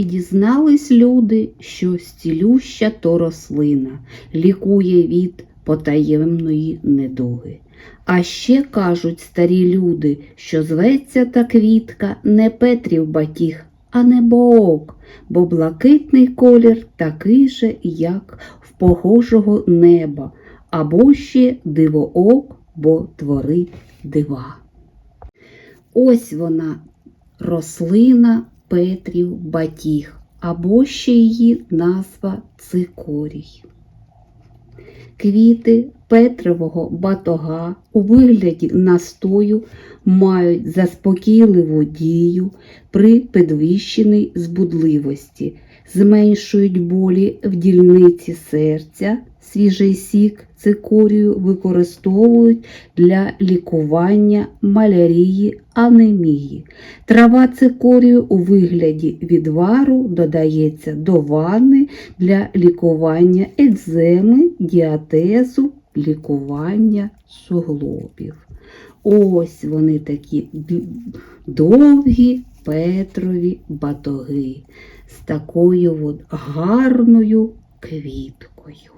І дізнались люди, що стілюща то рослина, лікує від потаємної недуги. А ще кажуть старі люди, що зветься та квітка не Петрів батіг, а небоок, бо блакитний колір такий же, як в погожого неба, або ще дивоок, бо творить дива. Ось вона, рослина Петрів батіг, або ще її назва цикорій. Квіти Петрового батога у вигляді настою мають заспокійливу дію при підвищеній збудливості, зменшують болі в дільниці серця. Свіжий сік цикорію використовують для лікування малярії, анемії. Трава цикорію у вигляді відвару додається до ванни для лікування екземи, діатезу, лікування суглобів. Ось вони такі довгі Петрові батоги з такою от гарною квіткою.